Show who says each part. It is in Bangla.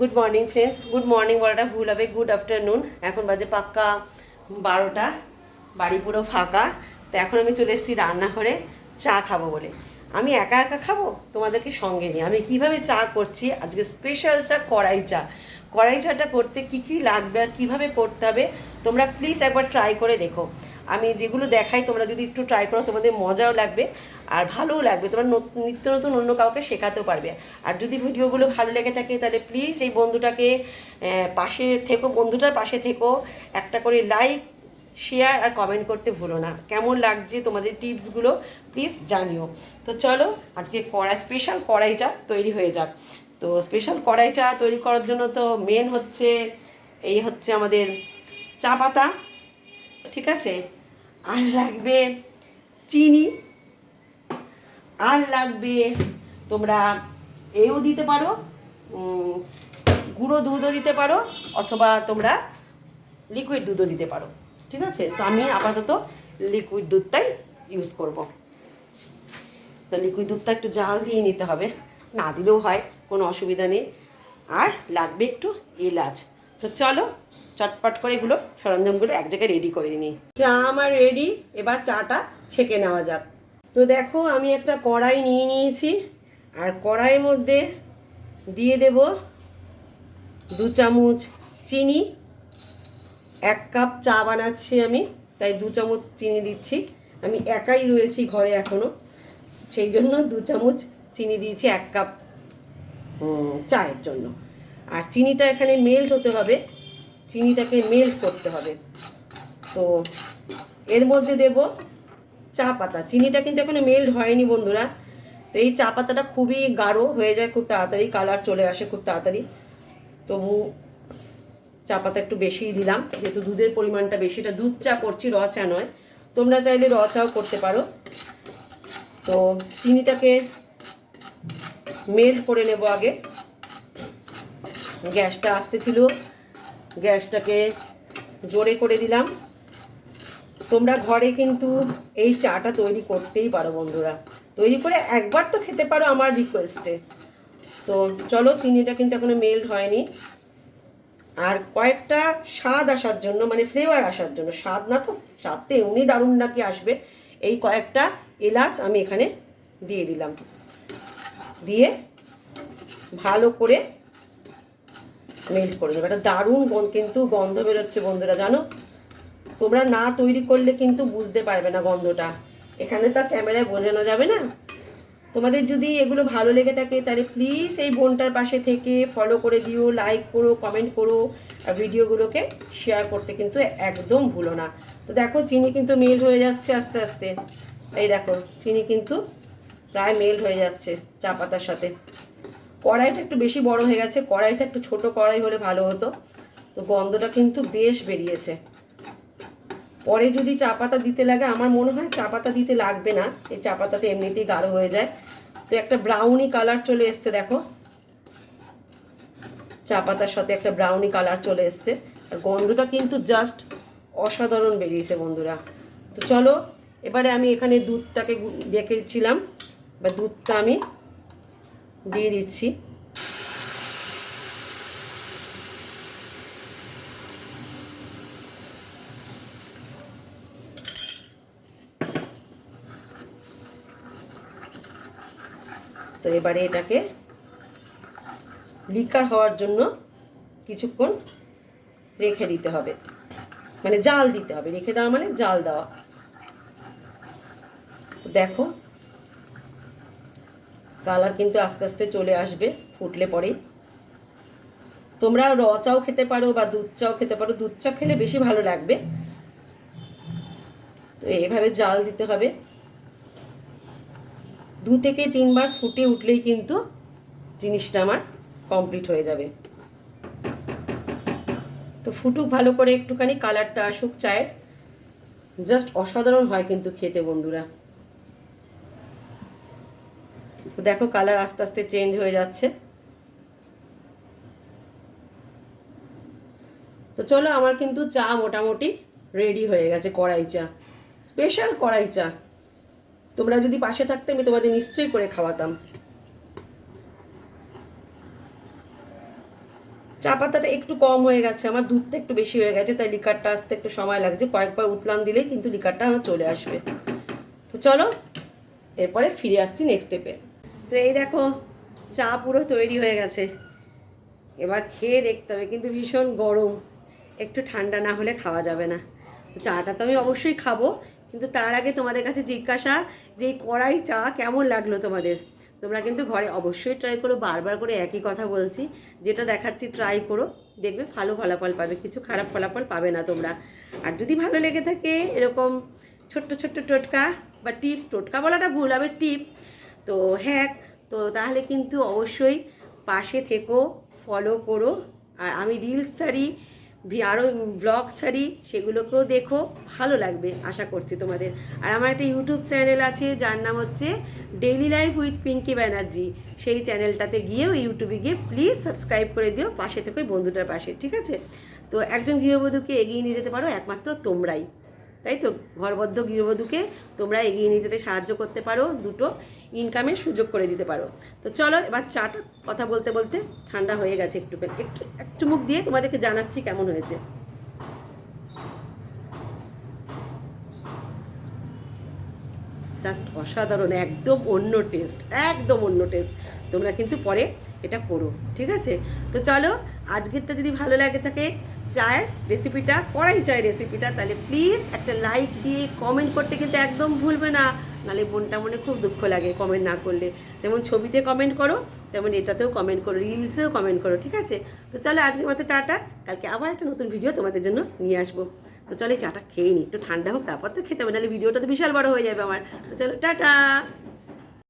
Speaker 1: Good morning friends good morning বলাটা ভুল হবে। গুড আফটারনুন এখন বাজে পাক্কা বারোটা। বাড়ি পুরো ফাঁকা। তো এখন আমি চলে এসেছি রান্নাঘরে চা খাব বলে। আমি একা একা খাব? তোমাদেরকে সঙ্গে নিয়ে। আমি কীভাবে চা করছি? আজকে স্পেশাল চা, কড়াই চা। কড়াই চাটা করতে কি কি লাগবে আর কীভাবে করতে হবে? তোমরা প্লিজ একবার ট্রাই করে দেখো। আমি যেগুলো দেখাই, তোমরা যদি একটু ট্রাই করো, তোমাদের মজাও লাগবে আর ভালোও লাগবে। তোমরা নত- নিত্য নতুন অন্য কাউকে শেখাতেও পারবে। আর যদি ভিডিওগুলো ভালো লেগে থাকে, তাহলে প্লিজ এই বন্ধুটাকে পাশে থেকো, বন্ধুটার পাশে থেকো। একটা করে লাইক শেয়ার আর কমেন্ট করতে ভুলো না। কেমন লাগছে তোমাদের টিপসগুলো প্লিজ জানিও। তো চলো, আজকে কড়াই স্পেশাল কড়াই চা তৈরি হয়ে যাক। তো স্পেশাল কড়াই চা তৈরি করার জন্য তো মেন হচ্ছে, এই হচ্ছে আমাদের চা পাতা, ঠিক আছে? আর লাগবে চিনি। আর লাগবে তোমরা এও দিতে পারো গুঁড়ো দুধও দিতে পারো, অথবা তোমরা লিকুইড দুধও দিতে পারো। ঠিক আছে? তো আমি আপাতত লিকুইড দুধটাই ইউজ করব। তো লিকুইড দুধটা একটু জাল দিয়ে নিতে হবে। না দিলেও হয়, কোনো অসুবিধা নেই। আর লাগবে একটু এলাচ। তো চলো চটপট করে এগুলো সরঞ্জামগুলো এক জায়গায় রেডি করে নিই। চা আমার রেডি এবার চাটা ছেঁকে নেওয়া যাক। তো দেখো, আমি একটা কড়াই নিয়ে নিয়েছি, আর কড়াইয়ের মধ্যে দিয়ে দেব দু চামচ চিনি। এক কাপ চা বানাচ্ছি আমি, তাই দু চামচ চিনি দিচ্ছি। আমি একাই রয়েছি ঘরে এখনও সেই জন্য দু চামচ চিনি দিয়েছি এক কাপ চায়ের জন্য। আর চিনিটা এখানে মেল্ট হতে হবে। চিনিটাকে মেল্ট করতে হবে। তো এর মধ্যে দেব চা পাতা। চিনিটা কিন্তু এখনও মেল্ট হয়নি বন্ধুরা। তো এই চা পাতাটা খুবই গাঢ় হয়ে যায় খুব তাড়াতাড়ি কালার চলে আসে খুব তাড়াতাড়ি। তবু চা পাতা একটু বেশিই দিলাম, যেহেতু দুধের পরিমাণটা বেশিটা দুধ চা করছি, র চা নয়। তোমরা চাইলে র চাও করতে পারো। তো চিনিটাকে মেল্ট করে নেব আগে। গ্যাসটা আসতে ছিল। গ্যাসটাকে জোরে করে দিলাম। তোমরা ঘরে কিন্তু এই চাটা তৈরি করতেই পারো বন্ধুরা। তৈরি করে একবার তো খেতে পারো আমার রিকোয়েস্টে তো চলো, চিনিটা কিন্তু এখনও মেল্ট হয়নি। আর কয়েকটা স্বাদ আসার জন্য মানে ফ্লেভার আসার জন্য, স্বাদ না তো, স্বাদ তো এমনি দারুণ নাকি আসবে। এই কয়েকটা এলাচ আমি এখানে দিয়ে দিলাম। দিয়ে ভালো করে মেল্ট করে দেবো একটা দারুণ কিন্তু গন্ধ বেরোচ্ছে বন্ধুরা, জানো? তোমরা না তৈরি করলে কিন্তু বুঝতে পারবে না গন্ধটা। এখানে তো ক্যামেরায় বোঝানো যাবে না। তোমাদের যদি এগুলো ভালো লেগে থাকে, তাহলে প্লিজ এই বোনটার পাশে থেকে ফলো করে দিও লাইক করো কমেন্ট করো ভিডিওগুলোকে শেয়ার করতে কিন্তু একদম ভুলো না। তো দেখো, চিনি কিন্তু মেল্ট হয়ে যাচ্ছে আস্তে আস্তে। এই দেখো, চিনি কিন্তু প্রায় মেল্ট হয়ে যাচ্ছে চা পাতার সাথে। কড়াইটা একটু বেশি বড় হয়ে গেছে, কড়াইটা একটু ছোট কড়াই হলে ভালো হতো। তো গন্ধটা কিন্তু বেশ বেরিয়েছে। পরে যদি চা পাতা দিতে লাগে, আমার মনে হয় চা পাতা দিতে লাগবে না, এই চা পাতাটা এমনিতেই গাঢ় হয়ে যায়। তো একটা ব্রাউনি কালার চলে এসছে, দেখো। চা পাতার সাথে একটা ব্রাউনি কালার চলে এসছে। আর গন্ধটা কিন্তু জাস্ট অসাধারণ বেরিয়েছে, বন্ধুরা। তো চলো, এবারে আমি এখানে দুধটাকে রেখেছিলাম বা দুধটা আমি দিয়ে দিচ্ছি। তো এবারে এটাকে লিকার হওয়ার জন্য কিছুক্ষণ রেখে দিতে হবে। মানে জাল দিতে হবে। রেখে দেওয়া মানে জাল দেওয়া। দেখো কালার কিন্তু আস্তে আস্তে চলে আসবে, ফুটলে পরেই। তোমরা র চাও খেতে পারো বা দুধ চাও খেতে পারো দুধ চা খেলে বেশি ভালো লাগবে। তো এভাবে জাল দিতে হবে। দু থেকে তিনবার ফুটে উঠলেই কিন্তু জিনিসটা আমার কমপ্লিট হয়ে যাবে। তো ফুটুক ভালো করে একটুখানি, কালারটা আসুক চায়ের। জাস্ট অসাধারণ হয় কিন্তু খেতে বন্ধুরা তো দেখো কালার আস্তে আস্তে চেঞ্জ হয়ে যাচ্ছে। তো চলো আমার কিন্তু চা মোটামুটি রেডি হয়ে গেছে, কড়াই চা। স্পেশাল কড়াই চা। তোমরা যদি পাশে থাকতে, আমি তোমাদের নিশ্চয়ই করে খাওয়াতাম। চা পাতাটা একটু কম হয়ে গেছে, আমার দুধটা একটু বেশি হয়ে গেছে, তাই লিকারটা আসতে একটু সময় লাগছে। কয়েকবার উতলান দিলেই কিন্তু লিকারটা আমার চলে আসবে। তো চলো, এরপরে ফিরে আসছি নেক্সট স্টেপে তো এই দেখো, চা পুরো তৈরি হয়ে গেছে। এবার খেয়ে দেখতে হবে, কিন্তু ভীষণ গরম। একটু ঠান্ডা না হলে খাওয়া যাবে না। চাটা তো আমি অবশ্যই খাব, কিন্তু তার আগে তোমাদের কাছে জিজ্ঞাসা যে এই কড়াই চা কেমন লাগল তোমাদের? তোমরা কিন্তু ঘরে অবশ্যই ট্রাই করো, বারবার করে একই কথা বলছি। যেটা দেখাচ্ছি ট্রাই করো, দেখবে ভালো ফলাফল পাবে, কিছু খারাপ ফলাফল পাবে না তোমরা। আর যদি ভালো লেগে থাকে, এরকম ছোট্ট ছোট্ট টোটকা বা টিপস, টোটকা বলাটা ভুল হবে টিপস তো হ্যাক তো তাহলে কিন্তু অবশ্যই পাশে থেকো ফলো করো। আর আমি রিলস ছাড়ি আরও ব্লগ ছাড়ি, সেগুলোকেও দেখো, ভালো লাগবে, আশা করছি তোমাদের। আর আমার একটা ইউটিউব চ্যানেল আছে, যার নাম হচ্ছে daily life with Pinky Banerjee সেই চ্যানেলটাতে গিয়েও ইউটিউবে গিয়ে প্লিজ সাবস্ক্রাইব করে দিও, পাশে থেকে বন্ধুটার পাশে, ঠিক আছে? তো একজন গৃহবধূকে এগিয়ে নিয়ে যেতে পারো, একমাত্র তোমরাই। তাই তো? ঘরবদ্ধ গৃহবধূকে তোমরা এগিয়ে নিয়ে যেতে সাহায্য করতে পারো, দুটো ইনকামের সুযোগ করে দিতে পারো। তো চলো, এবার চাটা কথা বলতে বলতে ঠান্ডা হয়ে গেছে একটু একটু একটু মুখ দিয়ে তোমাদেরকে জানাচ্ছি কেমন হয়েছে। জাস্ট অসাধারণ, একদম অন্য টেস্ট একদম অন্য টেস্ট তোমরা কিন্তু পরে এটা করো, ঠিক আছে? তো চলো, আজকেরটা যদি ভালো লাগে থাকে চায়ের রেসিপিটা কড়াই চায়ের রেসিপিটা তাহলে প্লিজ একটা লাইক দিয়ে কমেন্ট করতে কিন্তু একদম ভুলবে না। নাহলে মনটা মনে খুব দুঃখ লাগে কমেন্ট না করলে। যেমন ছবিতে কমেন্ট করো, তেমন এটাতেও কমেন্ট করো রিলসেও কমেন্ট করো, ঠিক আছে? তো চলো আজকের মতো টাটা। কালকে আবার একটা নতুন ভিডিও তোমাদের জন্য নিয়ে আসব। তো চলো চাটা খেয়ে নিই একটু ঠান্ডা হোক, তারপর তো খেতে হবে নাহলে ভিডিওটা তো বিশাল বড় হয়ে যাবে আমার। তো চলো, টাটা!